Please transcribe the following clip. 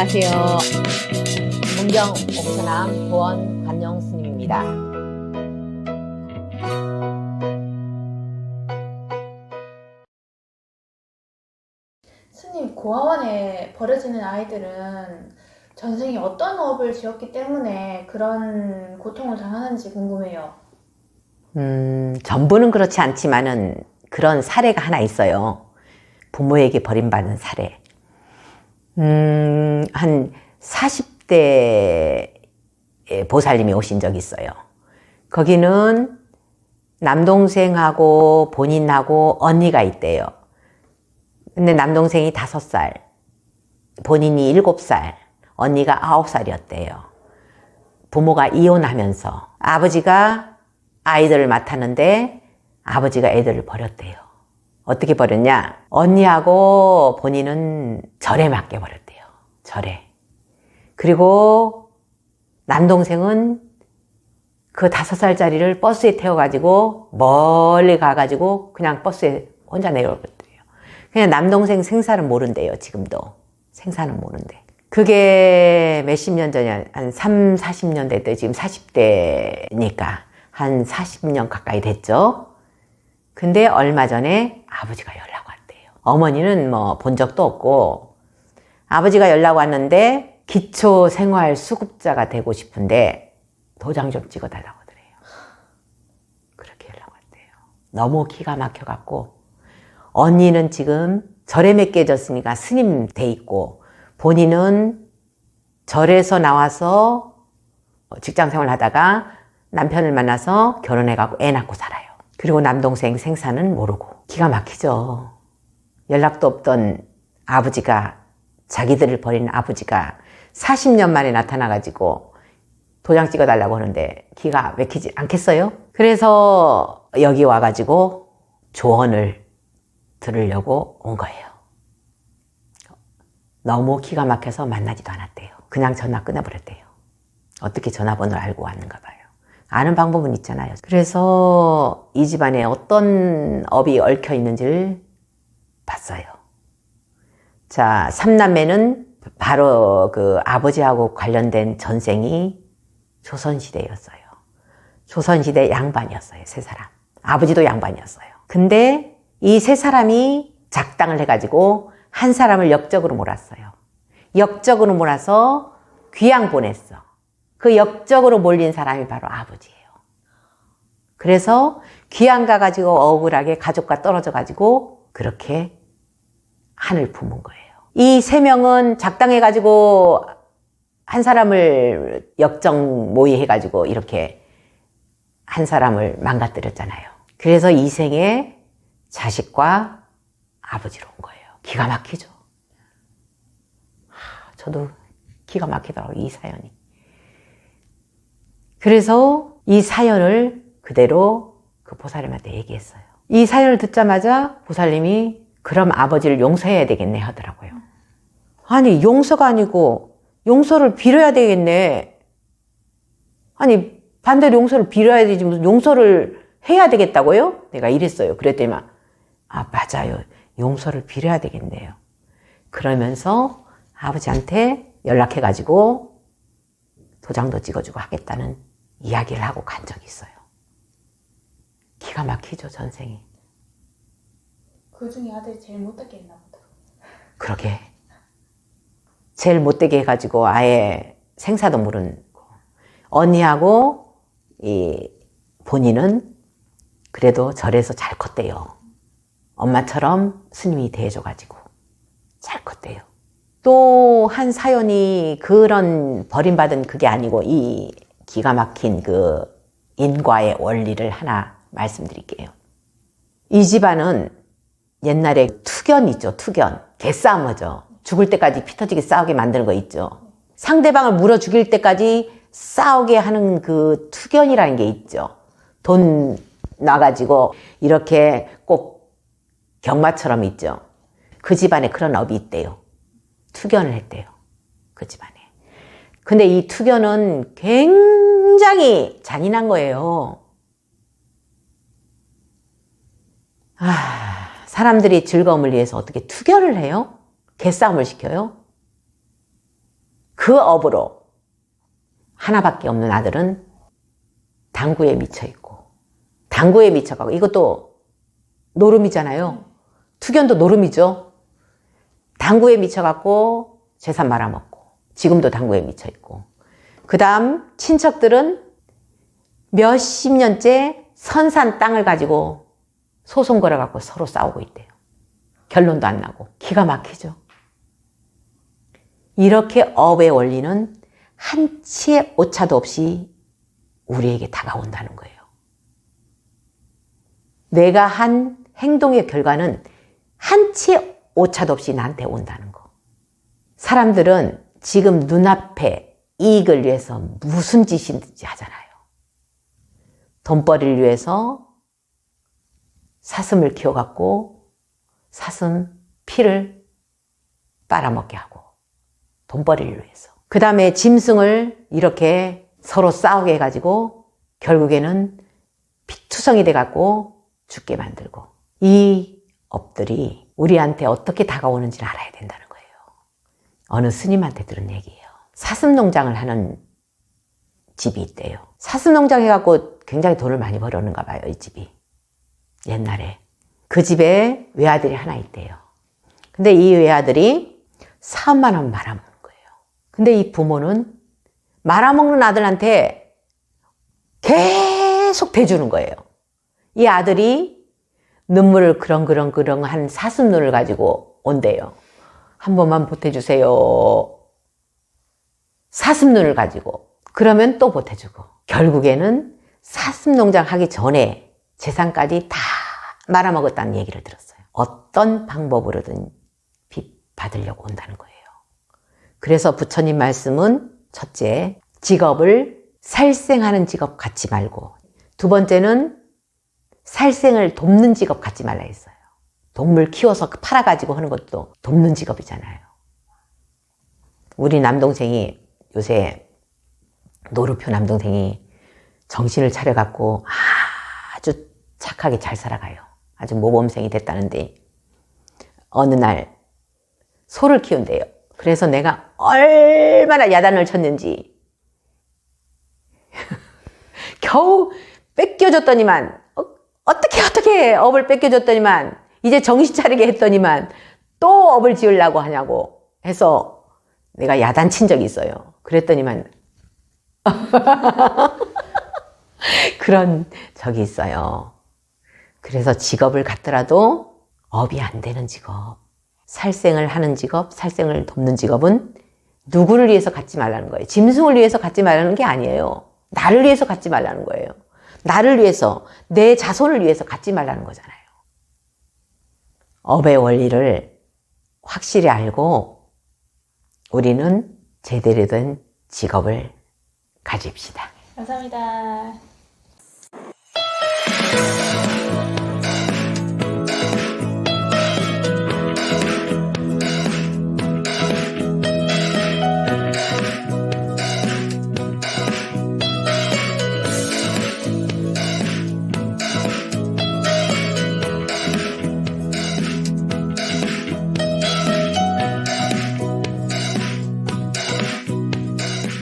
안녕하세요. 문경 옥천암 보원 관영 스님입니다. 스님, 고아원에 버려지는 아이들은 전생에 어떤 업을 지었기 때문에 그런 고통을 당하는지 궁금해요. 음, 전부는 그렇지 않지만은 그런 사례가 하나 있어요. 부모에게 버림받은 사례. 음, 한 40대 보살님이 오신 적이 있어요. 거기는 남동생하고 본인하고 언니가 있대요. 근데 남동생이 다섯 살, 본인이 일곱 살, 언니가 아홉 살이었대요. 부모가 이혼하면서 아버지가 아이들을 맡았는데 아버지가 애들을 버렸대요. 어떻게 버렸냐? 언니하고 본인은 절에 맡겨버렸대요. 절에. 그리고 남동생은 그 다섯 살짜리를 버스에 태워가지고 멀리 가가지고 그냥 버스에 혼자 내려버렸대요. 그냥 남동생 생사는 모른대요, 지금도. 생사는 모른대. 그게 몇십 년 전이야. 한 3, 40년 됐대. 지금 40대니까. 한 40년 가까이 됐죠. 근데 얼마 전에 아버지가 연락 왔대요. 어머니는 뭐 본 적도 없고, 아버지가 연락 왔는데, 기초 생활 수급자가 되고 싶은데, 도장 좀 찍어 달라고 그래요. 그렇게 연락 왔대요. 너무 기가 막혀 갖고, 언니는 지금 절에 맡겨졌으니까 스님 돼 있고, 본인은 절에서 나와서 직장 생활 하다가 남편을 만나서 결혼해갖고 애 낳고 살아요. 그리고 남동생 생사는 모르고. 기가 막히죠. 연락도 없던 아버지가, 자기들을 버린 아버지가 40년 만에 나타나가지고 도장 찍어달라고 하는데 기가 막히지 않겠어요? 그래서 여기 와가지고 조언을 들으려고 온 거예요. 너무 기가 막혀서 만나지도 않았대요. 그냥 전화 끊어버렸대요. 어떻게 전화번호를 알고 왔는가 봐요. 아는 방법은 있잖아요. 그래서 이 집안에 어떤 업이 얽혀 있는지를 봤어요. 자, 삼남매는 바로 그 아버지하고 관련된 전생이 조선시대였어요. 조선시대 양반이었어요, 세 사람. 아버지도 양반이었어요. 근데 이 세 사람이 작당을 해가지고 한 사람을 역적으로 몰았어요. 역적으로 몰아서 귀양 보냈어. 그 역적으로 몰린 사람이 바로 아버지예요. 그래서 귀양 가가지고 억울하게 가족과 떨어져가지고 그렇게 한을 품은 거예요. 이 세 명은 작당해가지고 한 사람을 역정 모의해가지고 이렇게 한 사람을 망가뜨렸잖아요. 그래서 이 생에 자식과 아버지로 온 거예요. 기가 막히죠. 저도 기가 막히더라고요, 이 사연이. 그래서 이 사연을 그대로 그 보살님한테 얘기했어요. 이 사연을 듣자마자 보살님이 그럼 아버지를 용서해야 되겠네 하더라고요. 아니, 용서가 아니고 용서를 빌어야 되겠네. 아니, 반대로 용서를 빌어야 되지 무슨 용서를 해야 되겠다고요? 내가 이랬어요. 그랬더니 막, 아, 맞아요. 용서를 빌어야 되겠네요. 그러면서 아버지한테 연락해가지고 도장도 찍어주고 하겠다는 이야기를 하고 간 적이 있어요. 기가 막히죠, 전생이. 그 중에 아들이 제일 못되게 했나 보다. 그러게. 제일 못되게 해가지고 아예 생사도 모르는 거. 언니하고 이 본인은 그래도 절에서 잘 컸대요. 엄마처럼 스님이 대해줘가지고 잘 컸대요. 또 한 사연이 그런 버림받은 그게 아니고 이 기가 막힌 그 인과의 원리를 하나 말씀드릴게요. 이 집안은 옛날에 투견 있죠, 투견. 개싸움 하죠. 죽을 때까지 피 터지게 싸우게 만드는 거 있죠. 상대방을 물어 죽일 때까지 싸우게 하는 그 투견이라는 게 있죠. 돈 나가지고 이렇게 꼭 경마처럼 있죠. 그 집안에 그런 업이 있대요. 투견을 했대요. 그 집안에. 근데 이 투견은 굉장히 잔인한 거예요. 아, 사람들이 즐거움을 위해서 어떻게 투견을 해요? 개싸움을 시켜요? 그 업으로 하나밖에 없는 아들은 당구에 미쳐 있고 당구에 미쳐가고 이것도 노름이잖아요. 투견도 노름이죠. 당구에 미쳐갖고 재산 말아먹고 지금도 당구에 미쳐 있고 그 다음 친척들은 몇십 년째 선산 땅을 가지고 소송 걸어갖고 서로 싸우고 있대요. 결론도 안 나고 기가 막히죠. 이렇게 업의 원리는 한 치의 오차도 없이 우리에게 다가온다는 거예요. 내가 한 행동의 결과는 한 치의 오차도 없이 나한테 온다는 거. 사람들은 지금 눈앞에 이익을 위해서 무슨 짓이든지 하잖아요. 돈벌이를 위해서 사슴을 키워갖고 사슴 피를 빨아먹게 하고 돈벌이를 위해서. 그 다음에 짐승을 이렇게 서로 싸우게 해가지고 결국에는 피투성이 돼갖고 죽게 만들고 이 업들이 우리한테 어떻게 다가오는지를 알아야 된다는 거예요. 어느 스님한테 들은 얘기예요. 사슴 농장을 하는 집이 있대요. 사슴 농장 해갖고 굉장히 돈을 많이 벌었는가 봐요, 이 집이. 옛날에. 그 집에 외아들이 하나 있대요. 근데 이 외아들이 사업만 하면 말아먹는 거예요. 근데 이 부모는 말아먹는 아들한테 계속 대주는 거예요. 이 아들이 눈물을 그렁그렁그렁 한 사슴 눈을 가지고 온대요. 한 번만 보태주세요. 사슴 눈을 가지고. 그러면 또 보태주고. 결국에는 사슴 농장 하기 전에 재산까지 다 말아먹었다는 얘기를 들었어요. 어떤 방법으로든 빚 받으려고 온다는 거예요. 그래서 부처님 말씀은 첫째, 직업을 살생하는 직업 갖지 말고, 두 번째는 살생을 돕는 직업 갖지 말라 했어요. 동물 키워서 팔아가지고 하는 것도 돕는 직업이잖아요. 우리 남동생이 요새 노루표 남동생이 정신을 차려갖고 아주 착하게 잘 살아가요. 아주 모범생이 됐다는데 어느 날 소를 키운대요. 그래서 내가 얼마나 야단을 쳤는지 겨우 뺏겨줬더니만 어, 어떻게 어떻게 업을 뺏겨줬더니만 이제 정신 차리게 했더니만 또 업을 지으려고 하냐고 해서 내가 야단 친 적이 있어요. 그랬더니만 그런 적이 있어요. 그래서 직업을 갖더라도 업이 안 되는 직업, 살생을 하는 직업, 살생을 돕는 직업은 누구를 위해서 갖지 말라는 거예요. 짐승을 위해서 갖지 말라는 게 아니에요. 나를 위해서 갖지 말라는 거예요. 나를 위해서, 내 자손을 위해서 갖지 말라는 거잖아요. 업의 원리를 확실히 알고 우리는 제대로 된 직업을 가집시다. 감사합니다.